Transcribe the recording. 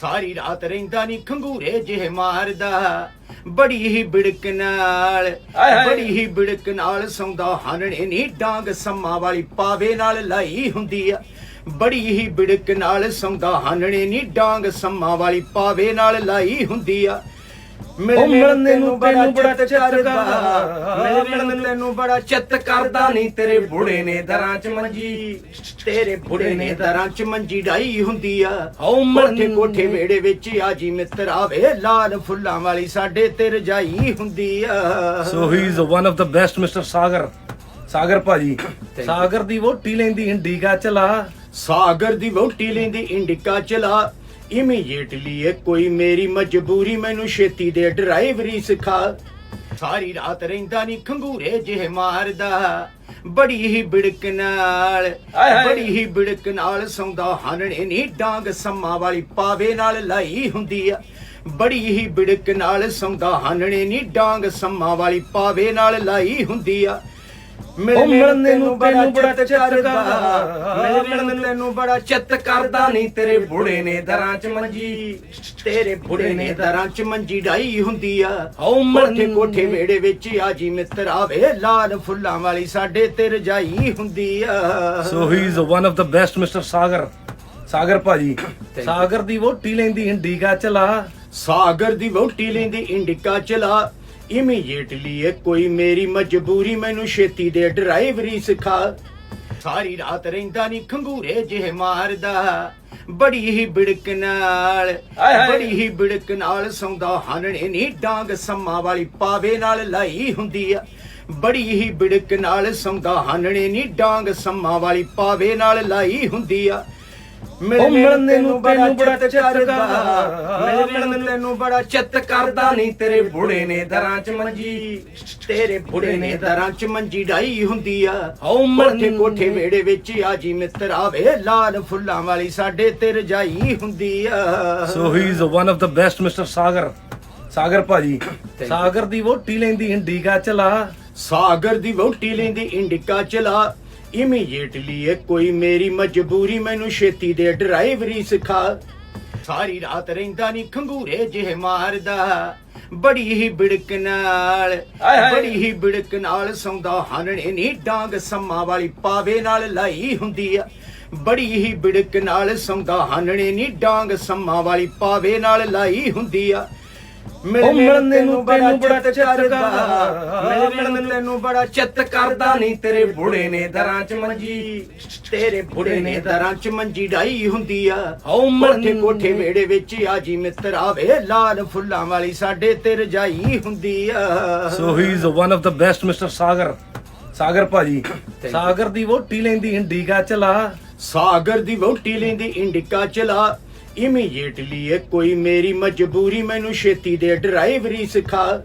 ਸਾਰੀ ਰਾਤ ਰਹਿੰਦਾ ਨਹੀਂ ਖੰਗੂਰੇ ਜਿਹੇ ਮਾਰਦਾ। ਬੜੀ ਹੀ ਬਿੜਕ ਨਾਲ। ਬੜੀ ਹੀ ਬਿੜਕ ਨਾਲ ਸੌਂਦਾ। ਹਾਨਣੇ ਨਹੀਂ ਡਾਂਗ ਸੰਮਾ ਵਾਲੀ ਪਾਵੇ ਨਾਲ ਲਾਈ ਹੁੰਦੀ ਆ। ਬੜੀ ਹੀ ਬਿੜਕ ਨਾਲ ਸੌਂਦਾ। ਹਾਨਣੇ ਨਹੀਂ ਡਾਂਗ ਸੰਮਾ ਵਾਲੀ ਪਾਵੇ ਨਾਲ ਲਾਈ ਹੁੰਦੀ ਆ। ਉਹ ਮਿਲਣ ਨੂੰ ਤੈਨੂੰ ਬੜਾ ਚਿੱਤ ਕਰਦਾ। ਮਿਲਣ ਨੂੰ ਤੈਨੂੰ ਬੜਾ ਚਿੱਤ ਕਰਦਾ। ਨਹੀਂ ਤੇਰੇ ਬੁੜੇ ਨੇ ਦਰਾਂ ਚ ਮੰਜੀ। ਤੇਰੇ ਬੁੜੇ ਨੇ ਦਰਾਂ ਚ ਮੰਜੀ ਡਾਈ ਹੁੰਦੀ ਆ। ਆਓ ਮਿਲਣ ਕੋਠੇ ਵੇੜੇ ਵਿੱਚ ਆ ਜੀ ਮਿੱਤਰ ਆਵੇ। ਲਾਲ ਫੁੱਲਾਂ ਵਾਲੀ ਸਾਡੇ ਤੇ ਰਜਾਈ ਹੁੰਦੀ ਆ। So he is one of the best mister Sagar Sagar ਭਾਜੀ। ਸਾਗਰ ਦੀ ਵੋਟੀ ਲੈਂਦੀ ਇੰਡੀਗਾ ਚਲਾ। ਸਾਗਰ ਦੀ ਵੋਟੀ ਲੈਂਦੀ ਇੰਡਿਕਾ ਚਲਾ। ਇਮੀਡੀਏਟਲੀ ਇਹ ਕੋਈ ਮੇਰੀ ਮਜਬੂਰੀ ਮੈਨੂੰ ਛੇਤੀ ਦੇ ਡਰਾਈਵਰੀ ਸਿਖਾ। ਸਾਰੀ ਰਾਤ ਰਹਿੰਦਾ ਨਹੀਂ ਖੰਗੂਰੇ ਜਿਹੇ ਮਾਰਦਾ। ਬੜੀ ਹੀ ਬਿੜਕ ਨਾਲ। ਬੜੀ ਹੀ ਬਿੜਕ ਨਾਲ ਸੌਂਦਾ। ਹਾਨਣੇ ਨਹੀਂ ਡਾਂਗ ਸੰਮਾ ਵਾਲੀ ਪਾਵੇ ਨਾਲ ਲਾਈ ਹੁੰਦੀ ਆ। ਬੜੀ ਹੀ ਬਿੜਕ ਨਾਲ ਸੌਂਦਾ। ਹਾਨਣੇ ਨਹੀਂ ਡਾਂਗ ਸੰਮਾ ਵਾਲੀ ਪਾਵੇ ਨਾਲ ਲਾਈ ਹੁੰਦੀ ਆ। ਉਹ ਮਿਲਣ ਨੂੰ ਤੈਨੂੰ ਬੜਾ ਚਿੱਤ ਕਰਦਾ। ਮਿਲਣ ਨੂੰ ਤੈਨੂੰ ਬੜਾ ਚਿੱਤ ਕਰਦਾ। ਨਹੀਂ ਤੇਰੇ ਬੁੜੇ ਨੇ ਦਰਾਂ ਚ ਮੰਜੀ। ਤੇਰੇ ਬੁੜੇ ਨੇ ਦਰਾਂ ਚ ਮੰਜੀ ਡਾਈ ਹੁੰਦੀ ਆ। ਆਓ ਮਿਲਣ ਕੋਠੇ ਵੇੜੇ ਵਿੱਚ ਆ ਜੀ ਮਿੱਤਰ ਆਵੇ। ਲਾਲ ਫੁੱਲਾਂ ਵਾਲੀ ਸਾਡੇ ਤੇ ਰਜਾਈ ਹੁੰਦੀ ਆ। So he is one of the best mister Sagar Sagar ਭਾਜੀ। ਸਾਗਰ ਦੀ ਵੋਟੀ ਲੈਂਦੀ ਇੰਡੀਗਾ ਚਲਾ। ਸਾਗਰ ਦੀ ਵੋਟੀ ਲੈਂਦੀ ਇੰਡਿਕਾ ਚਲਾ। ਇਮੀਡੀਏਟਲੀ ਇਹ ਕੋਈ ਮੇਰੀ ਮਜਬੂਰੀ ਮੈਨੂੰ ਛੇਤੀ ਦੇ ਡਰਾਈਵਰੀ ਸਿਖਾ। ਸਾਰੀ ਰਾਤ ਰਹਿੰਦਾ ਨਹੀਂ ਖੰਗੂਰੇ ਜਿਹੇ ਮਾਰਦਾ। ਬੜੀ ਹੀ ਬਿੜਕ ਨਾਲ। ਬੜੀ ਹੀ ਬਿੜਕ ਨਾਲ ਸੌਂਦਾ। ਹਾਨਣੇ ਨਹੀਂ ਡਾਂਗ ਸੰਮਾ ਵਾਲੀ ਪਾਵੇ ਨਾਲ ਲਾਈ ਹੁੰਦੀ ਆ। ਬੜੀ ਹੀ ਬਿੜਕ ਨਾਲ ਸੌਂਦਾ। ਹਾਨਣੇ ਨਹੀਂ ਡਾਂਗ ਸੰਮਾ ਵਾਲੀ ਪਾਵੇ ਨਾਲ ਲਾਈ ਹੁੰਦੀ ਆ। ਉਹ ਮਿਲਣ ਨੂੰ ਤੈਨੂੰ ਬੜਾ ਚਿੱਤ ਕਰਦਾ। ਕਰਦਾ। ਮਿਲਣ ਤੈਨੂੰ ਬੜਾ ਚਿੱਤ ਕਰਦਾ। ਨਹੀਂ ਤੇਰੇ ਬੁੜੇ ਨੇ ਦਰਾਂ ਚ ਮੰਜੀ। ਤੇਰੇ ਬੁੜੇ ਨੇ ਦਰਾਂ ਚ ਮੰਜੀ ਡਾਈ ਹੁੰਦੀ ਆ। ਆਓ ਮਿਲਣ ਕੋਠੇ ਵੇੜੇ ਵਿੱਚ ਆ ਜੀ ਮਿੱਤਰ ਆਵੇ। ਲਾਲ ਫੁੱਲਾਂ ਵਾਲੀ ਸਾਡੇ ਤੇ ਰਜਾਈ ਹੁੰਦੀ ਆ। So he is one of the best mister Sagar Sagar ਭਾਜੀ। ਸਾਗਰ ਦੀ ਵੋਟੀ ਲੈਂਦੀ ਇੰਡੀਗਾ ਚਲਾ ਸਾਗਰ ਦੀ ਵੋਟੀ ਲੈਂਦੀ ਇੰਡਿਕਾ ਚਲਾ ਇਮੀਡੀਏਟਲੀ ਇਹ ਕੋਈ ਮੇਰੀ ਮਜਬੂਰੀ ਮੈਨੂੰ ਛੇਤੀ ਦੇ ਡਰਾਈਵਰੀ ਸਿਖਾ ਸਾਰੀ ਰਾਤ ਰਹਿੰਦਾ ਨਹੀਂ ਖੰਗੂਰੇ ਜਿਹੇ ਮਾਰਦਾ ਬੜੀ ਹੀ ਬਿੜਕ ਨਾਲ। ਬੜੀ ਹੀ ਬਿੜਕ ਨਾਲ ਸੌਂਦਾ ਹਾਨਣੇ ਨਹੀਂ ਡਾਂਗ ਸੰਮਾ ਵਾਲੀ ਪਾਵੇ ਨਾਲ ਲਾਈ ਹੁੰਦੀ ਆ ਬੜੀ ਹੀ ਬਿੜਕ ਨਾਲ ਸੌਂਦਾ ਹਾਨਣੇ ਨਹੀਂ ਡਾਂਗ ਸੰਮਾ ਵਾਲੀ ਪਾਵੇ ਨਾਲ ਲਾਈ ਹੁੰਦੀ ਆ ਉਹ ਮਿਲਣ ਨੂੰ ਤੈਨੂੰ ਬੜਾ ਚਿੱਤ ਕਰਦਾ। ਮਿਲਣ ਤੈਨੂੰ ਬੜਾ ਚਿੱਤ ਕਰਦਾ। ਨਹੀਂ ਤੇਰੇ ਬੁੜੇ ਨੇ ਦਰਾਂ ਚ ਮੰਜੀ। ਤੇਰੇ ਬੁੜੇ ਨੇ ਦਰਾਂ ਚ ਮੰਜੀ ਡਾਈ ਹੁੰਦੀ ਆ। ਆਓ ਮਿਲਣ ਕੋਠੇ ਵੇੜੇ ਵਿੱਚ ਆ ਜੀ ਮਿੱਤਰ ਆਵੇ। ਲਾਲ ਫੁੱਲਾਂ ਵਾਲੀ ਸਾਡੇ ਤੇ ਰਜਾਈ ਹੁੰਦੀ ਆ। So he is one of the best mister Sagar Sagar ਭਾਜੀ। ਸਾਗਰ ਦੀ ਵੋਟੀ ਲੈਂਦੀ ਇੰਡੀਗਾ ਚਲਾ। ਸਾਗਰ ਦੀ ਵੋਟੀ ਲੈਂਦੀ ਇੰਡਿਕਾ ਚਲਾ। ਇਮੀਡੀਏਟਲੀ ਇਹ ਕੋਈ ਮੇਰੀ ਮਜਬੂਰੀ ਮੈਨੂੰ ਛੇਤੀ ਦੇ ਡਰਾਈਵਰੀ ਸਿਖਾ